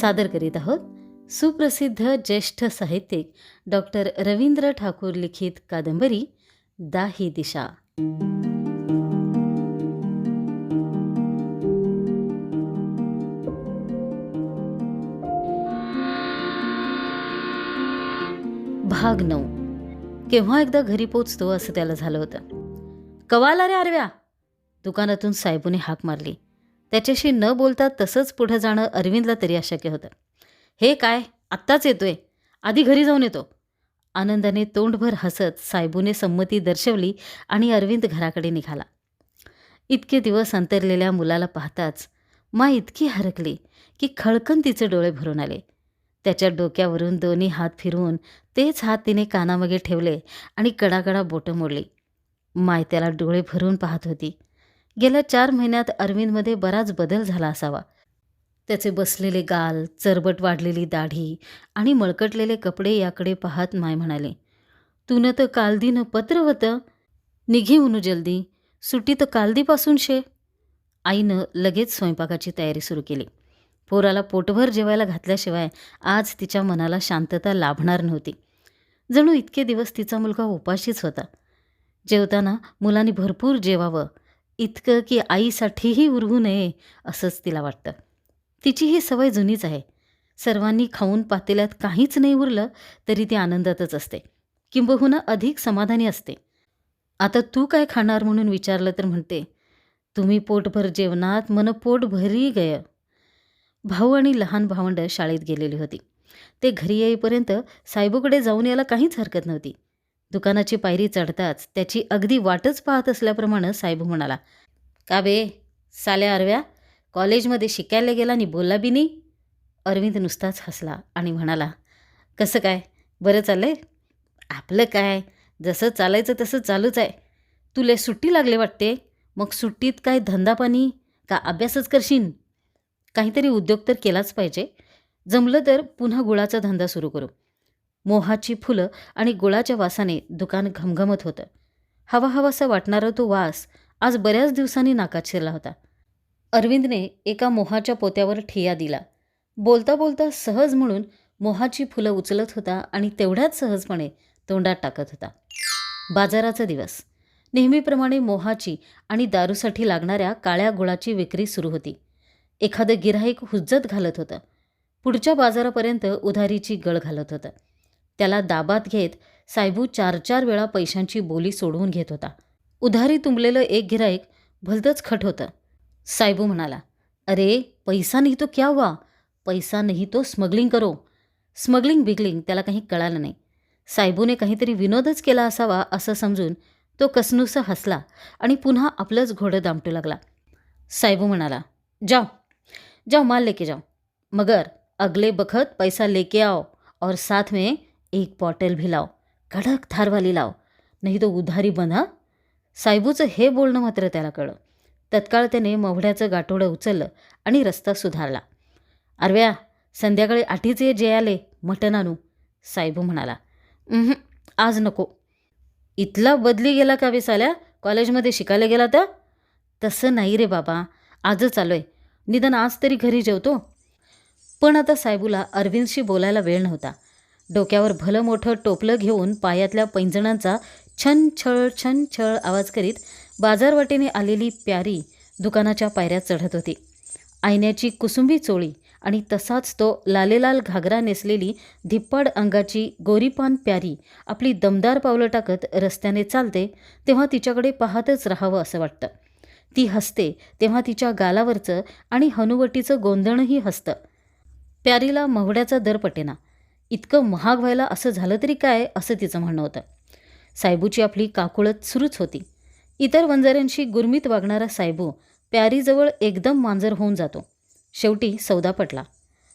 सादर करीत आहोत. सुप्रसिद्ध ज्येष्ठ साहित्यिक डॉक्टर रवींद्र ठाकूर लिखित कादंबरी दाही दिशा. भाग नऊ. केव्हा एकदा घरी पोचतो असं त्याला झालं होतं. कवाला रे आरव्या! दुकानातून साहेबूने हाक मारली. त्याच्याशी न बोलता तसंच पुढं जाणं अरविंदला तरी अशक्य होतं. हे काय? आत्ताच येतोय. आधी घरी जाऊन येतो. आनंदाने तोंडभर हसत साहेबूने संमती दर्शवली आणि अरविंद घराकडे निघाला. इतके दिवस अंतरलेल्या मुलाला पाहताच मा इतकी हरकली की खळकन तिचे डोळे भरून आले. त्याच्या डोक्यावरून दोन्ही हात फिरवून तेच हात तिने कानामागे ठेवले आणि कडाकडा बोटं मोडली. माय त्याला डोळे भरून पाहत होती. गेल्या चार महिन्यात अरविंदमध्ये बराच बदल झाला असावा. त्याचे बसलेले गाल चरबट वाढलेली दाढी आणि मळकटलेले कपडे याकडे पाहत माय म्हणाले तुनं तर कालदीनं पत्र होतं. निघी उनू जल्दी. सुट्टी तर कालदीपासून शे. आईनं लगेच स्वयंपाकाची तयारी सुरू केली. पोराला पोटभर जेवायला घातल्याशिवाय आज तिच्या मनाला शांतता लाभणार नव्हती. जणू इतके दिवस तिचा मुलगा उपाशीच होता. जेवताना मुलांनी भरपूर जेवावं इतकं की आईसाठीही उरवू नये असंच तिला वाटतं. तिची ही सवय जुनीच आहे. सर्वांनी खाऊन पातेल्यात काहीच नाही उरलं तरी ती आनंदातच असते. किंबहुना अधिक समाधानी असते. आता तू काय खाणार म्हणून विचारलं तर म्हणते तुम्ही पोटभर जेवणात मन पोटभरही गय. भाऊ आणि लहान भावंड शाळेत गेलेली होती. ते घरी येईपर्यंत साहेबूकडे जाऊन यायला काहीच हरकत नव्हती. दुकानाची पायरी चढताच त्याची अगदी वाटच पाहत असल्याप्रमाणे साहेब म्हणाला का बे साल्या अरव्या कॉलेजमध्ये शिकायला गेला आणि बोलला बी नाही? अरविंद नुसताच हसला आणि म्हणाला कसं काय? बरं चाललंय? आपलं काय? जसं चालायचं तसं चालूच आहे. तुले सुट्टी लागले वाटते? मग सुट्टीत काय धंदापाणी का अभ्यासच करशील काहीतरी उद्योग तर केलाच पाहिजे. जमलं तर पुन्हा गुळाचा धंदा सुरू करू. मोहाची फुलं आणि गुळाच्या वासाने दुकान घमघमत होतं. हवा हवासा वाटणारा तो वास आज बऱ्याच दिवसांनी नाकात शिरला होता. अरविंदने एका मोहाच्या पोत्यावर ठिया दिला. बोलता बोलता सहज म्हणून मोहाची फुलं उचलत होता आणि तेवढ्याच सहजपणे तोंडात टाकत होता. बाजाराचा दिवस. नेहमीप्रमाणे मोहाची आणि दारूसाठी लागणाऱ्या काळ्या गुळाची विक्री सुरू होती. एखादं गिराईक हुज्जत घालत होतं. पुढच्या बाजारापर्यंत उधारीची गळ घालत होतं. त्याला दाबात घेत सायबू चार चार वेळा पैशांची बोली सोडवून घेत होता. उधारी तुंबलेलं एक गिराईक भलतंच खट होतं. सायबू म्हणाला अरे पैसा नाही तो क्या हुआ? पैसा नाही तो स्मगलिंग करो. स्मगलिंग बिगलिंग त्याला काही कळालं नाही. सायबूने काहीतरी विनोदच केला असावा असं समजून तो कसनुसं हसला आणि पुन्हा आपलंच घोडं दामटू लागला. सायबू म्हणाला जाओ जाओ माल लेके जाओ. मगर अगले बखत पैसा लेके आओ और साथ में एक बॉटल भी लाव. कडक धारवाली लाव. नाही तो उधारी बना. साहेबूचं हे बोलणं मात्र त्याला कळलं. तत्काळ त्याने मवढ्याचं गाठोडं उचललं आणि रस्ता सुधारला. अरव्या संध्याकाळी आठीच ये जे आले मटण आणू साहेबू म्हणाला. आज नको. इथला बदली गेला का विसाल्या कॉलेजमध्ये शिकायला गेला तर? तसं नाही रे बाबा. आजच आलोय. निदान आज तरी घरी जेवतो. पण आता साहेबूला अरविंदशी बोलायला वेळ नव्हता. डोक्यावर भलं मोठं टोपलं घेऊन पायातल्या पैंजणांचा छन छळ छन छळ आवाज करीत बाजारवाटेने आलेली प्यारी दुकानाच्या पायऱ्या चढत होती. आयन्याची कुसुंबी चोळी आणि तसाच तो लालेलाल घागरा नेसलेली धिप्पाड अंगाची गोरीपान प्यारी आपली दमदार पावलं टाकत रस्त्याने चालते तेव्हा तिच्याकडे पाहतच राहावं असं वाटतं. ती हसते तेव्हा तिच्या गालावरचं आणि हनुवटीचं गोंधणही हसतं. प्यारीला महुड्याचा दर पटेना. इतकं महाग व्हायला असं झालं तरी काय असं तिचं म्हणणं होतं. सायबूची आपली काकुळत सुरूच होती. इतर वंजाऱ्यांशी गुरमीत वागणारा सायबू प्यारीजवळ एकदम मांजर होऊन जातो. शेवटी सौदा पटला.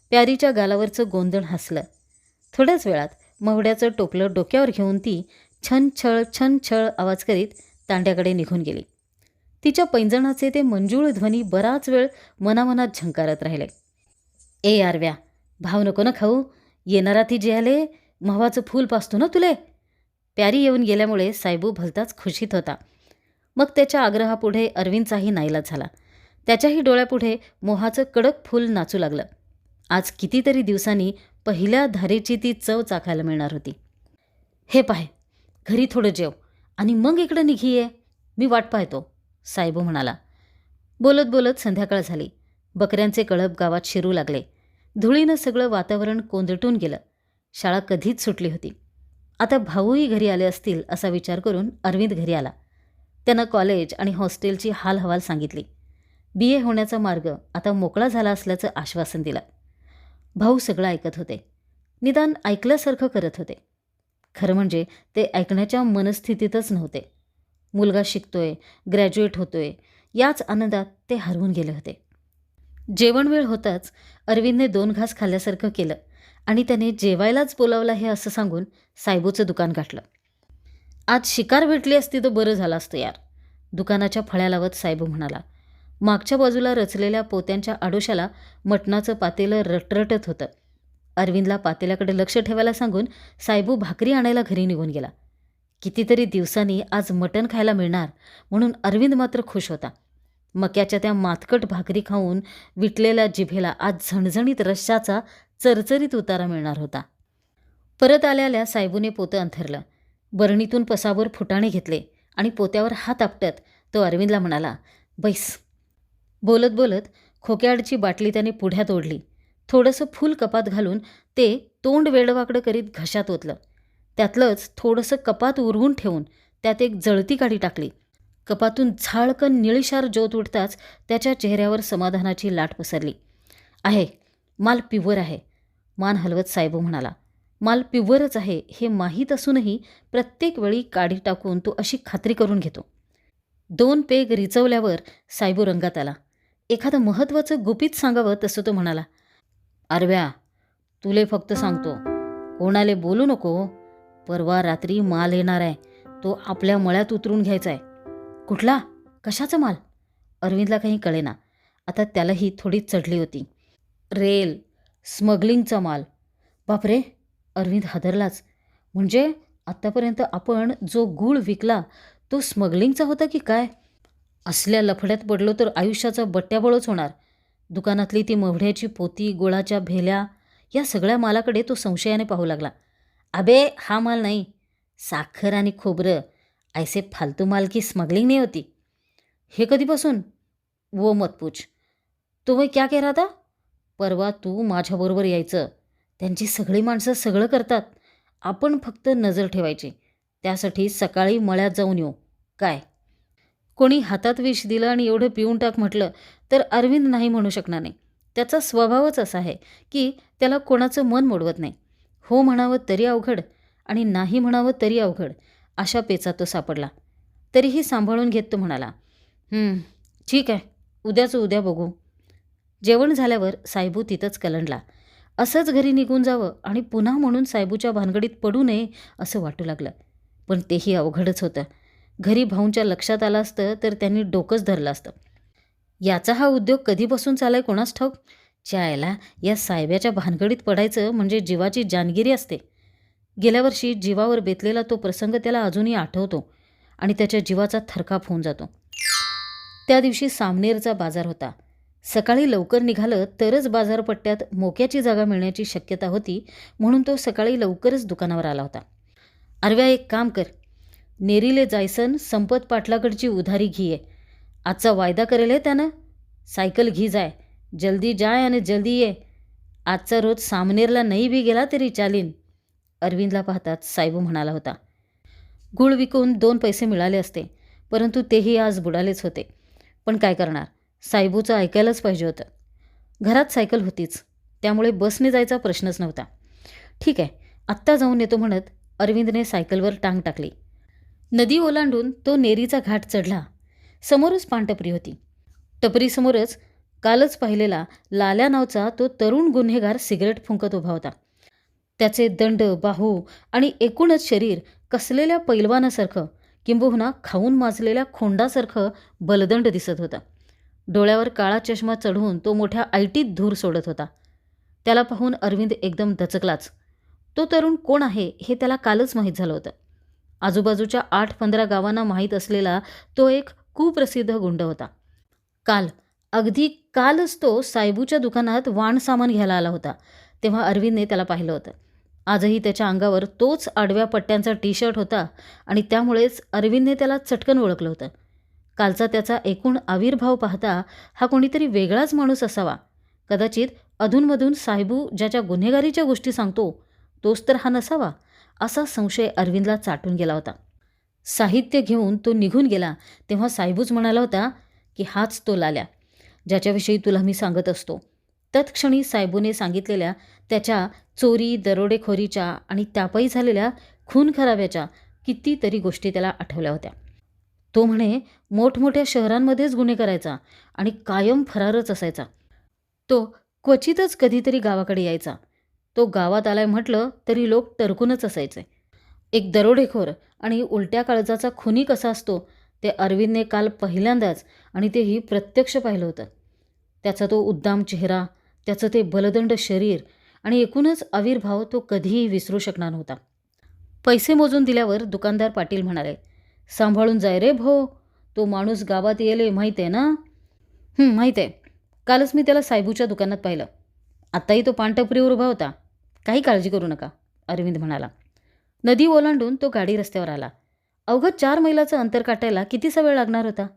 प्यारीच्या गालावरचं गोंधण हसलं. थोड्याच वेळात मवड्याचं टोपलं डोक्यावर घेऊन ती छन छळ छन छळ आवाज करीत तांड्याकडे निघून गेली. तिच्या पैंजणाचे ते मंजूळ ध्वनी बराच वेळ मनामनात झंकारत राहिले. ए आरव्या भाव नको ना खाऊ. येणारा ती जे आले महवाचं फूल पासतो ना तुले? प्यारी येऊन गेल्यामुळे सायबू भलताच खुशीत होता. मग त्याच्या आग्रहापुढे अरविंदचाही नाईलाज झाला. त्याच्याही डोळ्यापुढे मोहाचं कडक फूल नाचू लागलं. आज कितीतरी दिवसांनी पहिल्या धारेची ती चव चाखायला मिळणार होती. हे पाहे घरी थोडं जेव आणि मग इकडं निघीये. मी वाट पाहतो साहेबू म्हणाला. बोलत बोलत संध्याकाळ झाली. बकऱ्यांचे कळप गावात शिरू लागले. धुळीनं सगळं वातावरण कोंदटून गेलं. शाळा कधीच सुटली होती. आता भाऊही घरी आले असतील असा विचार करून अरविंद घरी आला. त्यानं कॉलेज आणि हॉस्टेलची हालहवाल सांगितली. बी. ए. होण्याचा मार्ग आता मोकळा झाला असल्याचं आश्वासन दिलं. भाऊ सगळं ऐकत होते. निदान ऐकल्यासारखं करत होते. खरं म्हणजे ते ऐकण्याच्या मनस्थितीतच नव्हते. मुलगा शिकतोय ग्रॅज्युएट होतोय याच आनंदात ते हरवून गेले होते. जेवण वेळ होताच अरविंदने दोन घास खाल्ल्यासारखं केलं आणि त्याने जेवायलाच बोलावलं हे असं सांगून सायबूचं दुकान गाठलं. आज शिकार भेटली असती तर बरं झालं असतं यार दुकानाच्या फळ्या लावत सायबू म्हणाला. मागच्या बाजूला रचलेल्या पोत्यांच्या आडोशाला मटणाचं पातेलं रटरटत होतं. अरविंदला पातेल्याकडे लक्ष ठेवायला सांगून सायबू भाकरी आणायला घरी निघून गेला. कितीतरी दिवसांनी आज मटण खायला मिळणार म्हणून अरविंद मात्र खुश होता. मक्याच्या त्या मातकट भाकरी खाऊन विटलेल्या जिभेला आज झणझणीत रश्शाचा चरचरीत उतारा मिळणार होता. परत आल्या साहेबूने सायबूने पोतं अंथरलं. बरणीतून पसावर फुटाणे घेतले आणि पोत्यावर हात आपटत तो अरविंदला म्हणाला बैस. बोलत बोलत खोक्याडची बाटली त्याने पुढ्यात ओढली थोडंसं फूल कपात घालून ते तोंड वेडवाकडं करीत घशात ओतलं. त्यातलंच थोडंसं कपात उरवून ठेवून त्यात एक जळती काढी टाकली. कपातून झाळकन निळीशार ज्योत उठताच त्याच्या चेहऱ्यावर समाधानाची लाट पसरली. आहे माल पिवर आहे मान हलवत साहेबू म्हणाला. माल पिवरच आहे हे माहीत असूनही प्रत्येक वेळी काढी टाकून तो अशी खात्री करून घेतो. दोन पेग रिचवल्यावर साहेबू रंगात आला. एखादं महत्त्वाचं गुपित सांगावं तसं तो म्हणाला. अरव्या तुले फक्त सांगतो कोणाले बोलू नको. परवा रात्री माल येणार आहे तो आपल्या मळ्यात उतरून घ्यायचा आहे कुठला? कशाचा माल? अरविंदला काही कळेना. आता त्यालाही थोडी चढली होती. रेल स्मगलिंगचा माल. बापरे! अरविंद हादरलाच. म्हणजे आत्तापर्यंत आपण जो गूळ विकला तो स्मगलिंगचा होता की काय? असल्या लफड्यात पडलो तर आयुष्याचा बट्ट्याबळच होणार. दुकानातली ती मवढ्याची पोती गुळाच्या भेल्या या सगळ्या मालाकडे तो संशयाने पाहू लागला. अबे हा माल नाही. साखर आणि खोबरं. ऐसे फालतू माल की स्मगलिंग नाही होती। हे कधीपासून? वो मत पूछ। तो वय क्या कह रहा था? परवा तू माझ्याबरोबर यायचं. त्यांची सगळी माणसं सगळं करतात. आपण फक्त नजर ठेवायची. त्यासाठी सकाळी मळ्यात जाऊन येऊ. काय? कोणी हातात विष दिलं आणि एवढं पिऊन टाक म्हटलं तर अरविंद नाही म्हणू शकणार नाही. त्याचा स्वभावच असा आहे की त्याला कोणाचं मन मोडवत नाही. हो म्हणावं तरी अवघड आणि नाही म्हणावं तरी अवघड. अशा पेचात तो सापडला. तरीही सांभाळून घेत तो म्हणाला ठीक आहे. उद्याचं उद्या बघू. जेवण झाल्यावर सायबू तिथंच कलंडला. असंच घरी निघून जावं आणि पुन्हा म्हणून सायबूच्या भानगडीत पडू नये असं वाटू लागलं. पण तेही अवघडच होतं. घरी भाऊंच्या लक्षात आलं असतं तर त्यांनी डोकंच धरलं असतं. याचा हा उद्योग कधीपासून चालाय कोणास ठाऊक? चायला या साहेब्याच्या भानगडीत पडायचं म्हणजे जीवाची जानगिरी असते. गेल्या वर्षी जीवावर बेतलेला तो प्रसंग त्याला अजूनही आठवतो आणि त्याच्या जीवाचा थरकाप होऊन जातो. त्या दिवशी सामनेरचा बाजार होता. सकाळी लवकर निघालं तरच बाजारपट्ट्यात मोक्याची जागा मिळण्याची शक्यता होती म्हणून तो सकाळी लवकरच दुकानावर आला होता. अरव्या एक काम कर. नेरीले जायसन संपत पाटलाकडची उधारी घे. आजचा वायदा करेल त्यानं? सायकल घी जाय. जल्दी जाय आणि जल्दी ये. आजचा रोज सामनेरला नाही बी गेला तरी चालीन. अरविंदला पाहताच सायबू म्हणाला होता गुळ विकून दोन पैसे मिळाले असते परंतु तेही आज बुडालेच होते. पण काय करणार? सायबूचं ऐकायलाच पाहिजे होतं. घरात सायकल होतीच त्यामुळे बसने जायचा प्रश्नच नव्हता. ठीक आहे आत्ता जाऊन येतो म्हणत अरविंदने सायकलवर टांग टाकली. नदी ओलांडून तो नेरीचा घाट चढला. समोरच पानटपरी होती. टपरीसमोरच कालच पाहिलेला लाल्या नावचा तो तरुण गुन्हेगार सिगरेट फुंकत उभा होता. त्याचे दंड बाहू आणि एकूणच शरीर कसलेल्या पैलवानासारखं किंबहुना खाऊन माजलेल्या खोंडासारखं बलदंड दिसत होता. डोळ्यावर काळा चष्मा चढवून तो मोठ्या आयटीत धूर सोडत होता. त्याला पाहून अरविंद एकदम दचकलाच. तो तरुण कोण आहे हे त्याला कालच माहीत झालं होतं. आजूबाजूच्या आठ पंधरा गावांना माहीत असलेला तो एक कुप्रसिद्ध गुंड होता. काल अगदी कालच तो सायबूच्या दुकानात वाण सामान घ्यायला आला होता तेव्हा अरविंदने त्याला पाहिलं होतं. आजही त्याच्या अंगावर तोच आडव्या पट्ट्यांचा टी शर्ट होता आणि त्यामुळेच अरविंदने त्याला चटकन ओळखलं होतं. कालचा त्याचा एकूण आविर्भाव पाहता हा कोणीतरी वेगळाच माणूस असावा. कदाचित अधूनमधून साहेबू ज्याच्या गुन्हेगारीच्या गोष्टी सांगतो तोच तर हा नसावा असा संशय अरविंदला चाटून गेला होता. साहित्य घेऊन तो निघून गेला तेव्हा साहेबूच म्हणाला होता की हाच तो लाल्या ज्याच्याविषयी तुला मी सांगत असतो. तत्क्षणी सायबूने सांगितलेल्या त्याच्या चोरी दरोडेखोरीच्या आणि त्यापायी झालेल्या खून खराव्याच्या कितीतरी गोष्टी त्याला आठवल्या होत्या. तो म्हणे मोठमोठ्या शहरांमध्येच गुन्हे करायचा आणि कायम फरारच असायचा. तो क्वचितच कधीतरी गावाकडे यायचा. तो गावात आलाय म्हटलं तरी लोक टरकूनच असायचे. एक दरोडेखोर आणि उलट्या काळजाचा खुनी कसा असतो ते अरविंदने काल पहिल्यांदाच आणि तेही प्रत्यक्ष पाहिलं होतं. त्याचा तो उद्दाम चेहरा त्याचं ते बलदंड शरीर आणि एकूणच आविर्भाव तो कधीही विसरू शकणार नव्हता. पैसे मोजून दिल्यावर दुकानदार पाटील म्हणाले सांभाळून जाय रे भो तो माणूस गावात येले माहीत आहे ना? माहीत आहे. कालच मी त्याला सायबूच्या दुकानात पाहिलं. आत्ताही तो पानटपरीवर उभा होता. काही काळजी करू नका अरविंद म्हणाला. नदी ओलांडून तो गाडी रस्त्यावर आला. अवघं चार मैलाचं अंतर काटायला कितीसा वेळ लागणार होता?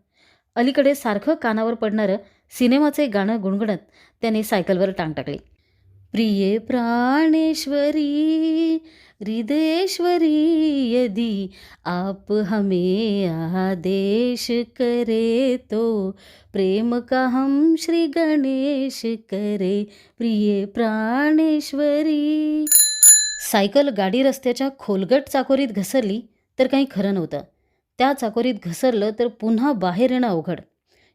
अलीकडे सारखं कानावर पडणारं सिनेमाचे गाणं गुणगुणत त्याने सायकलवर टांग टाकली. प्रिय प्राणेश्वरी हृदयेश्वरी यदि आप हमें आदेश करे तो प्रेम का हम श्री गणेश करे प्रिय प्राणेश्वरी. सायकल गाडी रस्त्याच्या खोलगट चाकोरीत घसरली तर काही खरं नव्हतं. त्या चाकोरीत घसरलं तर पुन्हा बाहेर येणं अवघड.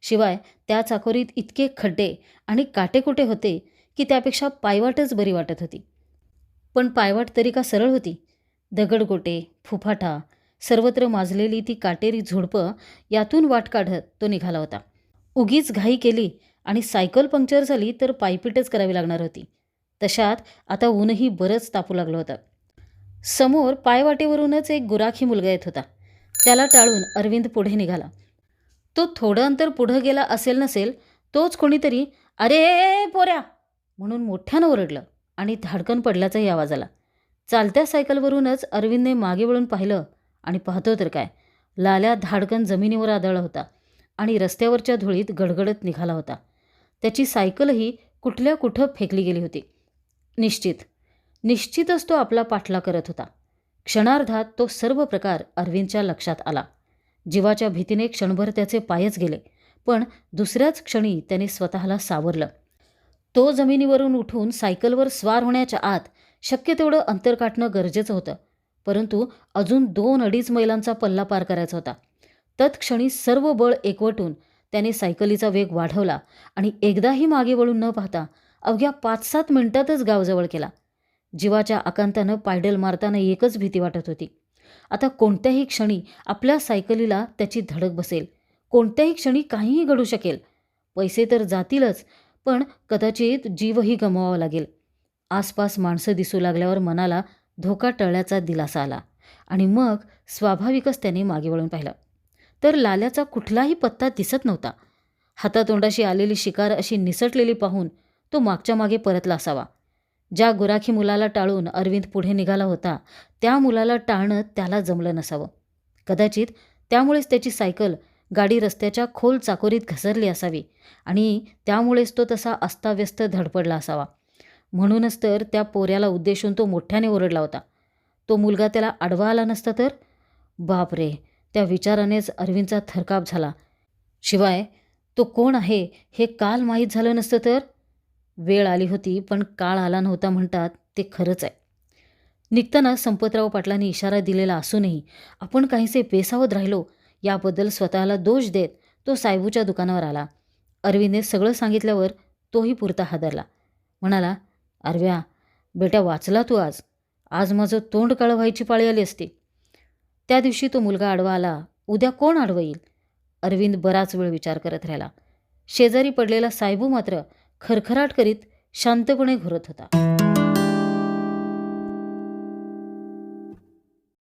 शिवाय त्या चाकोरीत इतके खड्डे आणि काटेकुटे होते की त्यापेक्षा पायवाटच बरी वाटत होती. पण पायवाट तरी का सरळ होती? दगडगोटे फुफाटा सर्वत्र माजलेली ती काटेरी झुडपं यातून वाट काढत तो निघाला होता. उगीच घाई केली आणि सायकल पंक्चर झाली तर पायपीटच करावी लागणार होती. तशात आता ऊनही बरंच तापू लागलं होतं. समोर पायवाटेवरूनच एक गुराखी मुलगा येत होता. त्याला टाळून अरविंद पुढे निघाला. तो थोडं अंतर पुढं गेला असेल नसेल तोच कोणीतरी अरे पोऱ्या! म्हणून मोठ्यानं ओरडलं आणि धाडकन पडल्याचाही आवाज आला. चालत्या सायकलवरूनच अरविंदने मागे वळून पाहिलं आणि पाहतो तर काय लाल्या धाडकन जमिनीवर आदळला होता आणि रस्त्यावरच्या धुळीत गडगडत निघाला होता. त्याची सायकलही कुठल्या कुठं फेकली गेली होती. निश्चित निश्चितच तो आपला पाठला करत होता. क्षणार्धात तो सर्व प्रकार अरविंदच्या लक्षात आला. जीवाच्या भीतीने क्षणभर त्याचे पायच गेले. पण दुसऱ्याच क्षणी त्याने स्वतःला सावरलं. तो जमिनीवरून उठून सायकलवर स्वार होण्याच्या आत शक्य तेवढं अंतर काटणं गरजेचं होतं. परंतु अजून दोन अडीच मैलांचा पल्ला पार करायचा होता. तत्क्षणी सर्व बळ एकवटून त्याने सायकलीचा वेग वाढवला आणि एकदाही मागे वळून न पाहता अवघ्या पाच सात मिनिटातच गावजवळ केला. जीवाच्या आकांतानं पायडल मारताना एकच भीती वाटत होती. आता कोणत्याही क्षणी आपल्या सायकलीला त्याची धडक बसेल. कोणत्याही क्षणी काहीही घडू शकेल. पैसे तर जातीलच पण कदाचित जीवही गमवावा लागेल. आसपास माणसं दिसू लागल्यावर मनाला धोका टळल्याचा दिलासा आला आणि मग स्वाभाविकच त्याने मागे वळून पाहिलं. तर लाल्याचा कुठलाही पत्ता दिसत नव्हता. हातातोंडाशी आलेली शिकार अशी निसटलेली पाहून तो मागच्या मागे परतला असावा. ज्या गुराखी मुलाला टाळून अरविंद पुढे निघाला होता त्या मुलाला टाळणं त्याला जमलं नसावं. कदाचित त्यामुळेच त्याची सायकल गाडी रस्त्याच्या खोल चाकोरीत घसरली असावी आणि त्यामुळेच तो तसा अस्ताव्यस्त धडपडला असावा. म्हणूनच तर त्या पोऱ्याला उद्देशून तो मोठ्याने ओरडला होता. तो मुलगा त्याला आडवा आला नसता तर? बाप रे त्या विचारानेच अरविंदचा थरकाप झाला. शिवाय तो कोण आहे हे काल माहीत झालं नसतं तर? वेळ आली होती पण काळ आला नव्हता म्हणतात ते खरंच आहे. निघताना संपतराव पाटलांनी इशारा दिलेला असूनही आपण काहीसे बेसावत राहिलो याबद्दल स्वतःला दोष देत तो सायबूच्या दुकानावर आला. अरविंदने सगळं सांगितल्यावर तोही पुरता हादरला. म्हणाला अरव्या बेटा वाचला तू आज. आज माझं तोंड काळं व्हायची पाळी आली असती. त्या दिवशी तो मुलगा आडवा आला. उद्या कोण आडवं येईल? अरविंद बराच वेळ विचार करत राहिला. शेजारी पडलेला सायबू मात्र खरखराट करीत शांतपणे घुरत होता.